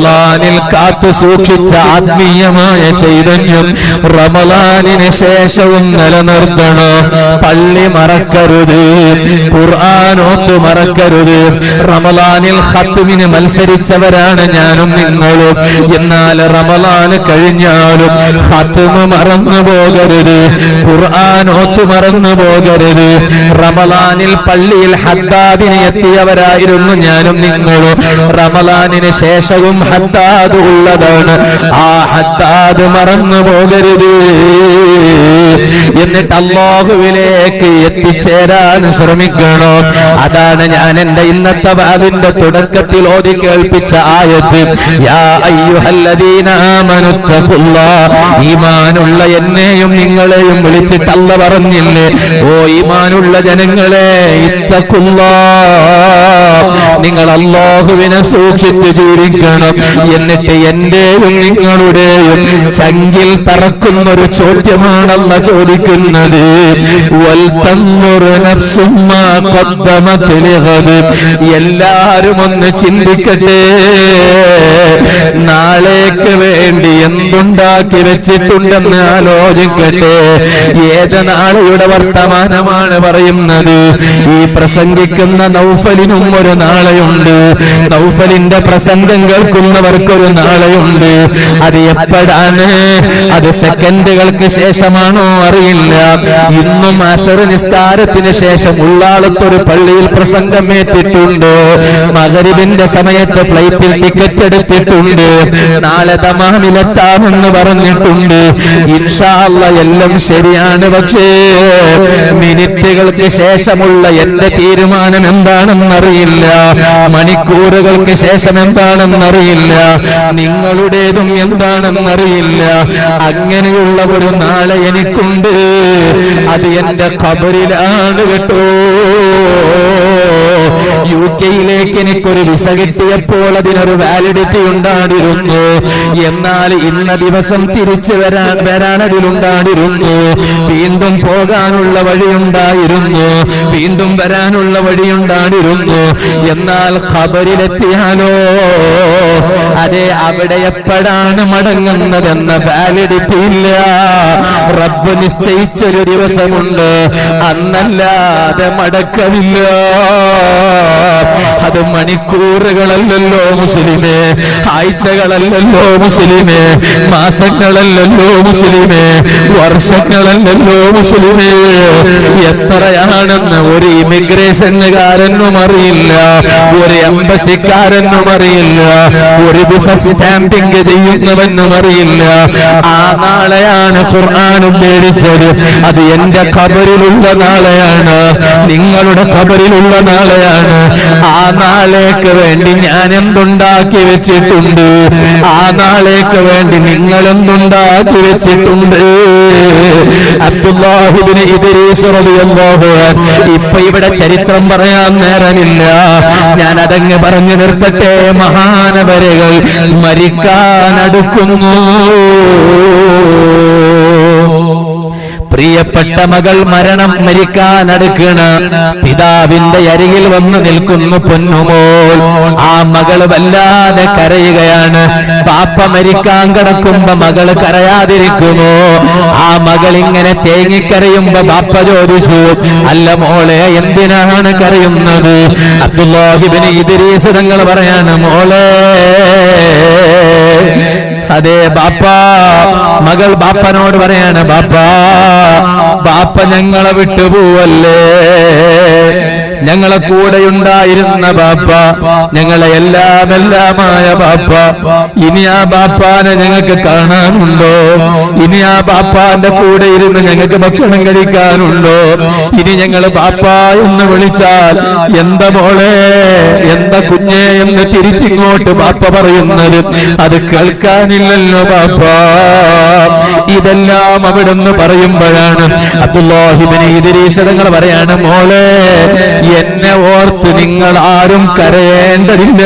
റമലാനിൽ കാത്തു സൂക്ഷിച്ച ആത്മീയമായ ചൈതന്യം റമലാനിന് ശേഷവും നിലനിർത്തണം. പള്ളി മറക്കരുത്. ഖുർആാനോത്ത് മറക്കരുത്. റമലാനിൽ ഹത്തുവിന് മത്സരിച്ചവരാണ് ഞാനും നിങ്ങളും. എന്നാൽ റമലാന് കഴിഞ്ഞാലും ഹത്തുമ് മറന്നു പോകരുത്. ഖുർആാനോത്ത് മറന്നു പോകരുത്. റമലാനിൽ പള്ളിയിൽ ഹദ്ദാദിന് എത്തിയവരായിരുന്നു ഞാനും നിങ്ങളും. റമലാനിന് ശേഷവും ഹദ്ദാദ് ഉള്ളതാണ്. ആ ഹത്താദ് മറന്നു പോകരുത് എന്നിട്ട് അള്ളാഹുവിലേക്ക് എത്തിച്ചേരാൻ ശ്രമിക്കണോ. അതാണ് ഞാൻ എന്റെ ഇന്നത്തെ അതിന്റെ തുടക്കത്തിൽ ഓതി കേൾപ്പിച്ച ആയത്ത് ഈമാനുള്ള എന്നെയും നിങ്ങളെയും വിളിച്ചിട്ടല്ല പറഞ്ഞില്ലേ? ഓ ഈമാനുള്ള ജനങ്ങളെ നിങ്ങൾ അള്ളാഹുവിനെ സൂക്ഷിച്ച് ജീവിക്കണം. എന്നിട്ട് എന്റെയും നിങ്ങളുടെയും ചങ്കിൽ തറക്കുന്നൊരു ചോദ്യമാണല്ല ചോദിക്കുന്നത്. എല്ലാരും ഒന്ന് ചിന്തിക്കട്ടെ. നാളേക്ക് വേണ്ടി എന്തുണ്ടാക്കി വെച്ചിട്ടുണ്ടെന്ന് ആലോചിക്കട്ടെ. ഏത് നാളെയുടെ വർത്തമാനമാണ് പറയുന്നത്? ഈ പ്രസംഗിക്കുന്ന നൗഫലിനും ഒരു നാളെയുണ്ട്. നൗഫലിന്റെ പ്രസംഗം കേൾക്കുന്നവർക്കൊരു നാളെയുണ്ട്. അത് എപ്പോഴാണ്? അത് സെക്കൻഡുകൾക്ക് ശേഷമാണോ അറിയില്ല. ഇന്നും അസർ നിസ്കാരത്തിന് ശേഷം ഉള്ളാളത്തൊരു പള്ളിയിൽ പ്രസംഗം ഏറ്റിട്ടുണ്ട് മകരുവിന്റെ സമയത്ത് ഫ്ലൈറ്റിൽ ടിക്കറ്റ് എടുത്തിട്ടുണ്ട്. നാളെ തമാമിലെത്താമെന്ന് പറഞ്ഞിട്ടുണ്ട്. ഇൻഷാല്ല എല്ലാം ശരിയാണ്. പക്ഷേ മിനിറ്റുകൾക്ക് ശേഷമുള്ള എന്റെ തീരുമാനം എന്താണെന്നറിയില്ല. മണിക്കൂറുകൾക്ക് ശേഷം എന്താണെന്നറിയില്ല. നിങ്ങളുടേതും എന്താണെന്നറിയില്ല. അങ്ങനെയുള്ള ഒരു നാളെ എനിക്കുണ്ട്. അത് എന്റെ ഖബറിലാണ് കേട്ടോ. യു കെയിലേക്ക് എനിക്കൊരു വിസ കിട്ടിയപ്പോൾ അതിനൊരു വാലിഡിറ്റി ഉണ്ടായിരുന്നു എന്നാൽ ഇന്ന ദിവസം തിരിച്ചു വരാൻ അതിലുണ്ടായിരുന്നു വീണ്ടും പോകാനുള്ള വഴിയുണ്ടായിരുന്നു. വീണ്ടും വരാനുള്ള വഴിയുണ്ടായിരുന്നു എന്നാൽ ഖബറിലെത്തിയാലോ? അതെ അവിടെ എപ്പോഴാണ് മടങ്ങുന്നതെന്ന വാലിഡിറ്റി ഇല്ല. റബ്ബ് നിശ്ചയിച്ചൊരു ദിവസമുണ്ട്. അന്നല്ലാതെ മടക്കമില്ല. അത് മണിക്കൂറുകളല്ലല്ലോ മുസ്ലിമേ ആഴ്ചകളല്ലല്ലോ മുസ്ലിമേ മാസങ്ങളല്ലല്ലോ മുസ്ലിമേ വർഷങ്ങളല്ലല്ലോ മുസ്ലിമേ. എത്രയാണെന്ന് ഒരു ഇമിഗ്രേഷനുകാരനും അറിയില്ല ഒരു എംബസിക്കാരനും അറിയില്ല ഒരു ബിസിനസ് സ്റ്റാമ്പിംഗ് ചെയ്യുന്നവനും അറിയില്ല. ആ നാളെയാണ് ഖുർആാനും മേടിച്ചത് അത് എന്റെ ഖബറിലുള്ള നാളെയാണ്. നിങ്ങളുടെ ഖബറിലുള്ള നാളെയാണ് ആ നാളേക്ക് വേണ്ടി ഞാൻ എന്തുണ്ടാക്കി വെച്ചിട്ടുണ്ട്? ആ നാളേക്ക് വേണ്ടി നിങ്ങൾ എന്തുണ്ടാക്കി വെച്ചിട്ടുണ്ട്? അബ്ദുല്ലാഹിബിന് ഇപ്പൊ ഇവിടെ ചരിത്രം പറയാൻ നേരമില്ല. ഞാൻ അതങ്ങ് പറഞ്ഞു നിർത്തട്ടെ മഹാനവരകൾ മരിക്കാനടുക്കുന്നു. പ്രിയപ്പെട്ട മകൾ മരണം മരിക്കാൻ അടുക്കണ പിതാവിന്റെ അരികിൽ വന്ന് നിൽക്കുന്നു പൊന്നുമോൾ. ആ മകൾ വല്ലാതെ കരയുകയാണ്. പാപ്പ മരിക്കാൻ കിടക്കുമ്പോ മകൾ കരയാതിരിക്കുമോ? ആ മകൾ ഇങ്ങനെ തേങ്ങിക്കരയുമ്പോ പാപ്പ ചോദിച്ചു അല്ല മോളെ എന്തിനാണ് കരയുന്നത്? അബ്ദുല്ലാഹിബിന് ഇതിരീസ് തങ്ങൾ പറയാണ് മോളെ അതെ ബാപ്പ മകൾ ബാപ്പനോട് പറയാണ് ബാപ്പ ബാപ്പ ഞങ്ങളെ വിട്ടുപോവല്ലേ? ഞങ്ങളെ കൂടെയുണ്ടായിരുന്ന ബാപ്പ ഞങ്ങളെ എല്ലാം എല്ലാമായ ബാപ്പ. ഇനി ആ ബാപ്പാനെ ഞങ്ങൾക്ക് കാണാനുണ്ടോ? ഇനി ആ ബാപ്പാന്റെ കൂടെ ഇരുന്ന് ഞങ്ങൾക്ക് ഭക്ഷണം കഴിക്കാനുണ്ടോ? ഇനി ഞങ്ങൾ ബാപ്പ എന്ന് വിളിച്ചാൽ എന്താ മോളെ എന്താ കുഞ്ഞേ എന്ന് തിരിച്ചിങ്ങോട്ട് ബാപ്പ പറയുന്നത്? അത് കേൾക്കാനില്ലല്ലോ ബാപ്പ. ഇതെല്ലാം അവിടുന്ന് പറയുമ്പോഴാണ് അബ്ദുല്ലാഹിബിനെ ഇതിരീശതങ്ങൾ പറയാണ് മോളെ എന്നെ ഓർത്ത് നിങ്ങൾ ആരും കരയേണ്ടതില്ല.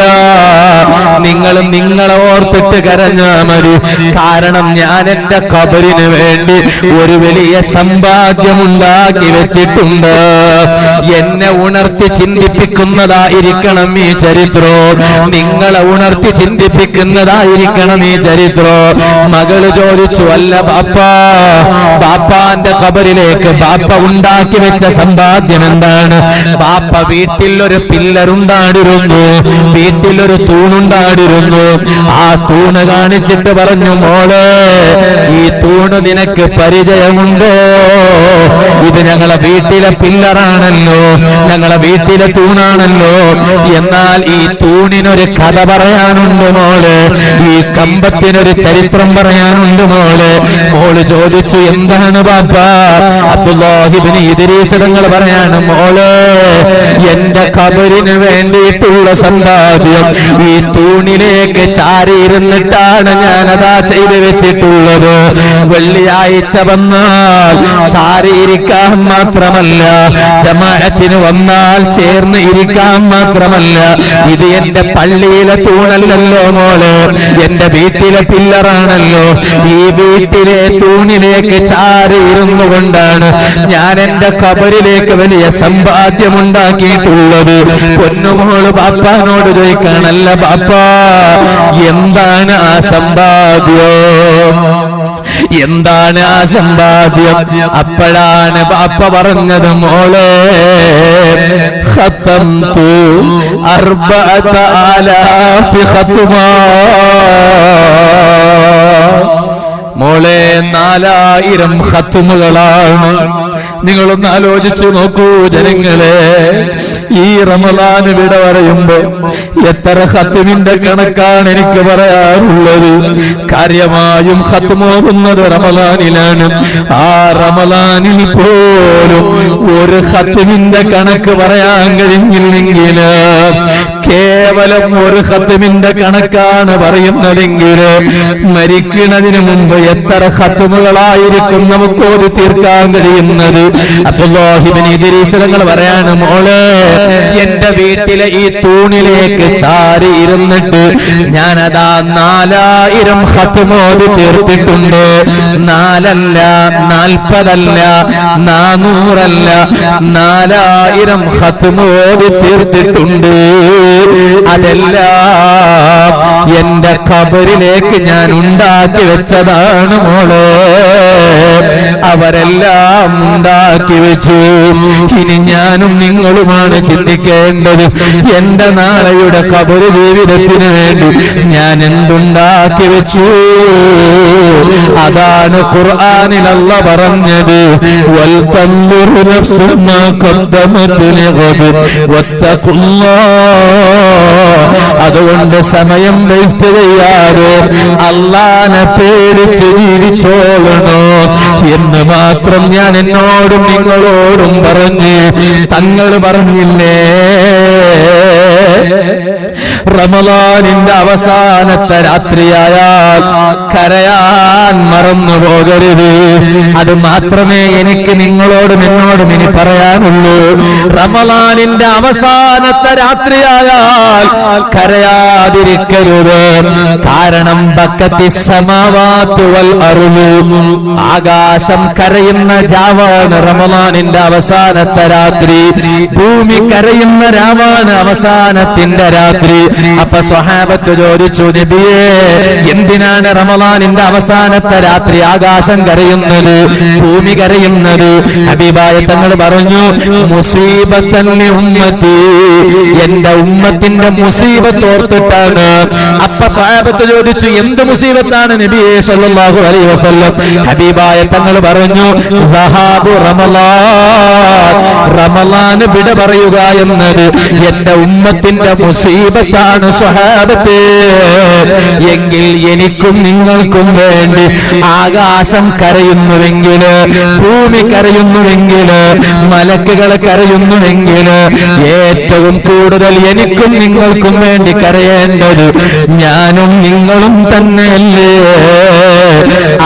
നിങ്ങൾ നിങ്ങളെ ഓർത്തിട്ട് കരഞ്ഞാ മതി. കാരണം ഞാൻ എന്റെ കബറിന് വേണ്ടി ഒരു വലിയ സമ്പാദ്യം ഉണ്ടാക്കി വെച്ചിട്ടുണ്ട്. എന്നെ ഉണർത്തി ചിന്തിപ്പിക്കുന്നതായിരിക്കണം ഈ ചരിത്രം. നിങ്ങളെ ഉണർത്തി ചിന്തിപ്പിക്കുന്നതായിരിക്കണം ഈ ചരിത്രോ. മകൾ ചോദിച്ചു അല്ല ബാപ്പ ബാപ്പാന്റെ കബറിലേക്ക് ബാപ്പ ഉണ്ടാക്കി വെച്ച സമ്പാദ്യം എന്താണ്? ബാപ്പ വീട്ടിൽ ഒരു പില്ലറുണ്ടാടിരുന്നു വീട്ടിൽ ഒരു തൂണുണ്ടാടിരുന്നു. ആ തൂണ് കാണിച്ചിട്ട് പറഞ്ഞു മോളെ ഈ തൂണ് നിനക്ക് പരിചയമുണ്ടോ? ഇത് ഞങ്ങളെ വീട്ടിലെ പില്ലറാണല്ലോ ഞങ്ങളെ വീട്ടിലെ തൂണാണല്ലോ. എന്നാൽ ഈ തൂണിനൊരു കഥ പറയാനുണ്ട് മോൾ ഈ കമ്പത്തിനൊരു ചരിത്രം പറയാനുണ്ട് മോൾ. മോൾ ചോദിച്ചു എന്താണ് ബാപ്പ? അബ്ദുല്ലാഹിബിന് ഇതിരീശതങ്ങൾ പറയാണ് മോൾ എന്റെ കബറിന് വേണ്ടിയിട്ടുള്ള സമ്പാദ്യം ഈ തൂണിലേക്ക് ചാരിയിരുന്നിട്ടാണ് ഞാൻ ഞാനതാ ചെയ്തു വെച്ചിട്ടുള്ളത്. വെള്ളിയാഴ്ച വന്നാൽ ചാരിയിരിക്കാൻ മാത്രമല്ല ജമാഅത്തിന് വന്നാൽ ചേർന്ന് ഇരിക്കാൻ മാത്രമല്ല. ഇത് എന്റെ പള്ളിയിലെ തൂണല്ലല്ലോ മോൾ എന്റെ വീട്ടിലെ പില്ലറാണല്ലോ. ഈ വീട്ടിലെ തൂണിലേക്ക് ചാരി ഇരുന്നു കൊണ്ടാണ് ഞാൻ എന്റെ കബറിലേക്ക് വലിയ സമ്പാദ്യം ഉണ്ടാക്കിയിട്ടുള്ളത് പൊന്നുമോൾ ബാപ്പാനോട് ചോദിക്കാണല്ല ബാപ്പ എന്താണ് ആ സമ്പാദ്യം? എന്താണ് ആ സമ്പാദ്യം? അപ്പോഴാണ് ബാപ്പ പറഞ്ഞത് മോളെ ഖത്തംതു അർബഅത ആലാഫി മോളെ നാലായിരം ഹത്തുമുകളാണ് നിങ്ങളൊന്ന് ആലോചിച്ചു നോക്കൂ ജനങ്ങളെ. ഈ റമദാൻ വിട പറയുമ്പോ എത്ര ഹത്തുമിന്റെ കണക്കാണ് എനിക്ക് പറയാറുള്ളത്. കാര്യമായും ഹത്തുമോകുന്നത് റമദാനിലാണ്. ആ റമദാനിൽ പോലും ഒരു ഹത്തുമിന്റെ കണക്ക് പറയാൻ കഴിഞ്ഞില്ലെങ്കിൽ കേവലം ഒരു ഹത്തുമിന്റെ കണക്കാണ് പറയുന്നതെങ്കിൽ മരിക്കുന്നതിന് മുമ്പ് എത്ര ഹത്തുമുകളായിരിക്കും നമുക്ക് ഒരു തീർക്കാൻ കഴിയുന്നത്? അബ്ദുല്ലാഹിബിന് ഇതിരീശതങ്ങൾ പറയാണ് മോളെ എന്റെ വീട്ടിലെ ഈ തൂണിലേക്ക് ചാരി ഇരുന്നിട്ട് ഞാനതാ നാലായിരം ഹത്തുമോതി തീർത്തിട്ടുണ്ട്. നാലല്ല നാൽപ്പതല്ല നാനൂറല്ല നാലായിരം ഹത്തുമോതി തീർത്തിട്ടുണ്ട്. അതെല്ലാം എന്റെ കബറിലേക്ക് ഞാൻ ഉണ്ടാക്കി വെച്ചതാണ് മോളെ. അവരെല്ലാം ഉണ്ടാക്കി വെച്ചു. ഇനി ഞാനും നിങ്ങളുമാണ് ചിന്തിക്കേണ്ടത്. എന്റെ നാളെയുടെ കബറ് ജീവിതത്തിന് വേണ്ടി ഞാൻ എന്തുണ്ടാക്കി വെച്ചു? അതാണ് ഖുർആാനിലല്ല പറഞ്ഞത്. വൽ തൻദുറു കൊന്തമത്തിന് ഖദ്ദമത് ലിഗദ്. വത്തഖുല്ലാഹ് അതുകൊണ്ട് സമയം വേസ്റ്റ് ചെയ്യാതെ അള്ളാനെ പേടിച്ച് ജീവിച്ചോളണോ എന്ന് മാത്രം ഞാൻ എന്നോടും നിങ്ങളോടും പറഞ്ഞ് തങ്ങൾ പറഞ്ഞില്ലേ? റമലാനിന്റെ അവസാനത്തെ രാത്രിയായാൽ കരയാൻ മറന്നു പോകരുത്. അത് മാത്രമേ എനിക്ക് നിങ്ങളോടും എന്നോടും ഇനി പറയാനുള്ളൂ. റമലാനിന്റെ അവസാനത്തെ രാത്രിയായാൽ കരയാതിരിക്കരുത്. കാരണം ആകാശം കരയുന്ന ജാവാണ് റമലാനിന്റെ അവസാനത്തെ രാത്രി. ഭൂമി കരയുന്ന രാവാണ് അവസാനത്തിന്റെ രാത്രി. അപ്പൊ സ്വഹാബത്ത് ചോദിച്ചു നബിയേ എന്തിനാണ് റമലാനിന്റെ അവസാനത്തെ രാത്രി ആകാശം കരയുന്നത് ഭൂമി കരയുന്നത്? ഹബീബായ തങ്ങൾ പറഞ്ഞു മുസീബത്തന്നെ ഉമ്മത്തി. എന്റെ ഉമ്മത്തിന്റെ മുസീബത്തോർത്തിട്ടാണ് അപ്പൊ സ്വഹാബത്ത് ചോദിച്ചു എന്ത് മുസീബത്താണ് നബിയെ സല്ലല്ലാഹു അലൈഹി വസല്ലം? ഹബീബായ തങ്ങൾ പറഞ്ഞു വഹാബു റമളാൻ റമളാൻ വിട പറയുക എന്നത് എന്റെ ഉമ്മത്തിന്റെ മുസീബത്താണ് സ്വഹാബത്തെ. എങ്കിൽ എനിക്കും നിങ്ങൾക്കും വേണ്ടി ആകാശം കരയുന്നുവെങ്കിൽ ഭൂമി കരയുന്നുവെങ്കിൽ മലക്കുകൾ കരയുന്നുവെങ്കിൽ ഏറ്റവും കൂടുതൽ എനിക്കും നിങ്ങൾക്കും വേണ്ടി കരയേണ്ടത് ഞാനും നിങ്ങളും തന്നെയല്ലേ?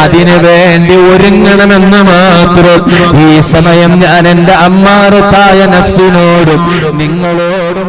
അതിനു വേണ്ടി ഒരുങ്ങണമെന്ന് മാത്രം ഈ സമയം ഞാൻ എന്റെ അമ്മാറത്തായ നഫ്സിനോടും നിങ്ങളോടും